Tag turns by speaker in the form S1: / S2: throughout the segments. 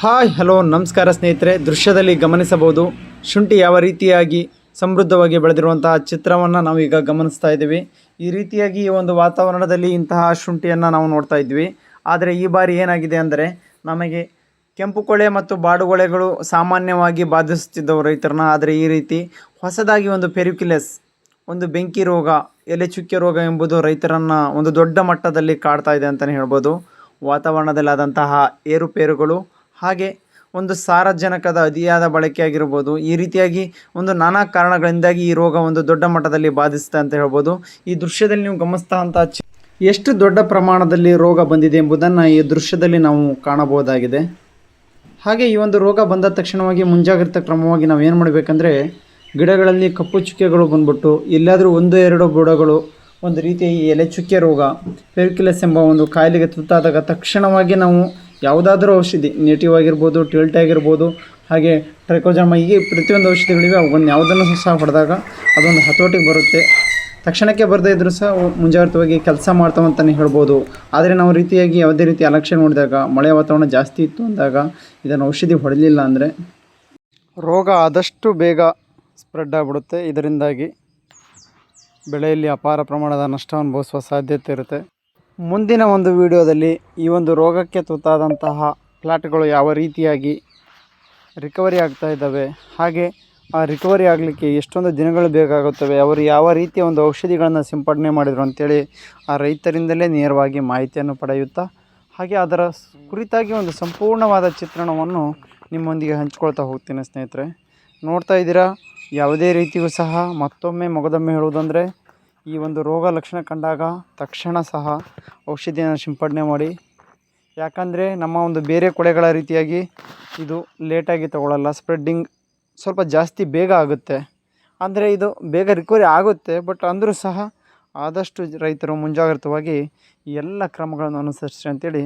S1: Hi, hello, ನಮಸ್ಕಾರ ಸ್ನೇಹಿತರೆ. ದೃಶ್ಯದಲ್ಲಿ ಗಮನಿಸಬಹುದು, ಶುಂಠಿ ಯಾವ ರೀತಿಯಾಗಿ ಸಮೃದ್ಧವಾಗಿ ಬೆಳೆದಿರುವಂತಹ ಚಿತ್ರವನ್ನು ನಾವು ಈಗ ಗಮನಿಸ್ತಾ ಇದ್ದೀವಿ. ಈ ರೀತಿಯಾಗಿ ಈ ಒಂದು ವಾತಾವರಣದಲ್ಲಿ ಇಂತಹ ಶುಂಠಿಯನ್ನು ನಾವು ನೋಡ್ತಾ ಇದ್ವಿ ಆದರೆ ಈ ಬಾರಿ ಏನಾಗಿದೆ ಅಂದರೆ, ನಮಗೆ ಕೆಂಪು ಕೊಳೆ ಮತ್ತು ಬಾಡುಗೊಳೆಗಳು ಸಾಮಾನ್ಯವಾಗಿ ಬಾಧಿಸುತ್ತಿದ್ದವು ರೈತರನ್ನ. ಆದರೆ ಈ ರೀತಿ ಹೊಸದಾಗಿ ಒಂದು ಪೆರಿಕ್ಯುಲಸ್, ಒಂದು ಬೆಂಕಿ ರೋಗ, ಎಲೆ ಚುಕ್ಕೆ ರೋಗ ಎಂಬುದು ರೈತರನ್ನು ಒಂದು ದೊಡ್ಡ ಮಟ್ಟದಲ್ಲಿ ಕಾಡ್ತಾ ಇದೆ ಅಂತಲೇ ಹೇಳ್ಬೋದು. ವಾತಾವರಣದಲ್ಲಾದಂತಹ ಏರುಪೇರುಗಳು ಹಾಗೆ ಒಂದು ಸಾರಜನಕದ ಅತಿಯಾದ ಬಳಕೆಯಾಗಿರ್ಬೋದು. ಈ ರೀತಿಯಾಗಿ ಒಂದು ನಾನಾ ಕಾರಣಗಳಿಂದಾಗಿ ಈ ರೋಗ ಒಂದು ದೊಡ್ಡ ಮಟ್ಟದಲ್ಲಿ ಬಾಧಿಸುತ್ತೆ ಅಂತ ಹೇಳ್ಬೋದು. ಈ ದೃಶ್ಯದಲ್ಲಿ ನೀವು ಗಮನಿಸ್ತಾ ಅಂತ ಎಷ್ಟು ದೊಡ್ಡ ಪ್ರಮಾಣದಲ್ಲಿ ರೋಗ ಬಂದಿದೆ ಎಂಬುದನ್ನು ಈ ದೃಶ್ಯದಲ್ಲಿ ನಾವು ಕಾಣಬಹುದಾಗಿದೆ. ಹಾಗೆ ಈ ಒಂದು ರೋಗ ಬಂದ ತಕ್ಷಣವಾಗಿ ಮುಂಜಾಗ್ರತಾ ಕ್ರಮವಾಗಿ ನಾವು ಏನು ಮಾಡಬೇಕಂದ್ರೆ, ಗಿಡಗಳಲ್ಲಿ ಕಪ್ಪು ಚುಕ್ಕೆಗಳು ಬಂದ್ಬಿಟ್ಟು ಎಲ್ಲಾದರೂ ಒಂದು, ಎರಡು ಬುಡಗಳು, ಒಂದು ರೀತಿಯ ಈ ಎಲೆ ಚುಕ್ಕೆ ರೋಗ, ಪೆರಿಕ್ಯುಲಸ್ ಎಂಬ ಒಂದು ಕಾಯಿಲೆಗೆ ತುತ್ತಾದಾಗ ತಕ್ಷಣವಾಗಿ ನಾವು ಯಾವುದಾದ್ರೂ ಔಷಧಿ, ನೇಟಿವ್ ಆಗಿರ್ಬೋದು, ಟಿಲ್ಟ್ ಆಗಿರ್ಬೋದು, ಹಾಗೆ ಟ್ರೈಕೋಜಾಮ ಹೀಗೆ ಪ್ರತಿಯೊಂದು ಔಷಧಿಗಳಿವೆ, ಅವುಗಳನ್ನು ಯಾವುದನ್ನು ಸಹ ಹೊಡೆದಾಗ ಅದೊಂದು ಹತೋಟಿಗೆ ಬರುತ್ತೆ. ತಕ್ಷಣಕ್ಕೆ ಬರದೇ ಇದ್ರೂ ಸಹ ಮುಂಜಾಗ್ರತವಾಗಿ ಕೆಲಸ ಮಾಡ್ತಾವಂತಲೇ ಹೇಳ್ಬೋದು. ಆದರೆ ನಾವು ರೀತಿಯಾಗಿ ಯಾವುದೇ ರೀತಿ ಅಲಕ್ಷ್ಯ ನೋಡಿದಾಗ, ಮಳೆ ವಾತಾವರಣ ಜಾಸ್ತಿ ಇತ್ತು ಅಂದಾಗ ಇದನ್ನು ಔಷಧಿ ಹೊಡೆಯಲಿಲ್ಲ ಅಂದರೆ ರೋಗ ಆದಷ್ಟು ಬೇಗ ಸ್ಪ್ರೆಡ್ ಆಗಿಬಿಡುತ್ತೆ. ಇದರಿಂದಾಗಿ ಬೆಳೆಯಲ್ಲಿ ಅಪಾರ ಪ್ರಮಾಣದ ನಷ್ಟ ಅನುಭವಿಸುವ ಸಾಧ್ಯತೆ ಇರುತ್ತೆ. ಮುಂದಿನ ಒಂದು ವಿಡಿಯೋದಲ್ಲಿ ಈ ಒಂದು ರೋಗಕ್ಕೆ ತುತ್ತಾದಂತಹ ಪ್ಲಾಟ್ಗಳು ಯಾವ ರೀತಿಯಾಗಿ ರಿಕವರಿ ಆಗ್ತಾ ಇದ್ದಾವೆ, ಹಾಗೆ ಆ ರಿಕವರಿ ಆಗಲಿಕ್ಕೆ ಎಷ್ಟೊಂದು ದಿನಗಳು ಬೇಕಾಗುತ್ತವೆ, ಅವರು ಯಾವ ರೀತಿಯ ಒಂದು ಔಷಧಿಗಳನ್ನು ಸಿಂಪಡಣೆ ಮಾಡಿದರು ಅಂತೇಳಿ ಆ ರೈತರಿಂದಲೇ ನೇರವಾಗಿ ಮಾಹಿತಿಯನ್ನು ಪಡೆಯುತ್ತಾ, ಹಾಗೆ ಅದರ ಕುರಿತಾಗಿ ಒಂದು ಸಂಪೂರ್ಣವಾದ ಚಿತ್ರಣವನ್ನು ನಿಮ್ಮೊಂದಿಗೆ ಹಂಚ್ಕೊಳ್ತಾ ಹೋಗ್ತೀನಿ ಸ್ನೇಹಿತರೆ. ನೋಡ್ತಾ ಇದ್ದೀರಾ? ಯಾವುದೇ ರೀತಿಯೂ ಸಹ ಮತ್ತೊಮ್ಮೆ ಮೊಗದೊಮ್ಮೆ ಹೇಳುವುದಂದರೆ ಈ ಒಂದು ರೋಗ ಲಕ್ಷಣ ಕಂಡಾಗ ತಕ್ಷಣ ಸಹ ಔಷಧಿಯನ್ನು ಸಿಂಪಡಣೆ ಮಾಡಿ. ಯಾಕಂದರೆ ನಮ್ಮ ಒಂದು ಬೇರೆ ಕೊಳೆಗಳ ರೀತಿಯಾಗಿ ಇದು ಲೇಟಾಗಿ ತಗೊಳ್ಳಲ್ಲ ಸ್ಪ್ರೆಡ್ಡಿಂಗ್ ಸ್ವಲ್ಪ ಜಾಸ್ತಿ ಬೇಗ ಆಗುತ್ತೆ. ಅಂದರೆ ಇದು ಬೇಗ ರಿಕವರಿ ಆಗುತ್ತೆ ಬಟ್ ಅಂದರೂ ಸಹ ಆದಷ್ಟು ರೈತರು ಮುಂಜಾಗ್ರತವಾಗಿ ಎಲ್ಲ ಕ್ರಮಗಳನ್ನು ಅನುಸರಿಸಿ ಅಂತೇಳಿ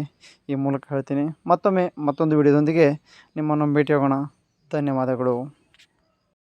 S1: ಈ ಮೂಲಕ ಹೇಳ್ತೀನಿ. ಮತ್ತೊಮ್ಮೆ ಮತ್ತೊಂದು ವಿಡಿಯೋದೊಂದಿಗೆ ನಿಮ್ಮನ್ನು ಭೇಟಿಯಾಗೋಣ. ಧನ್ಯವಾದಗಳು.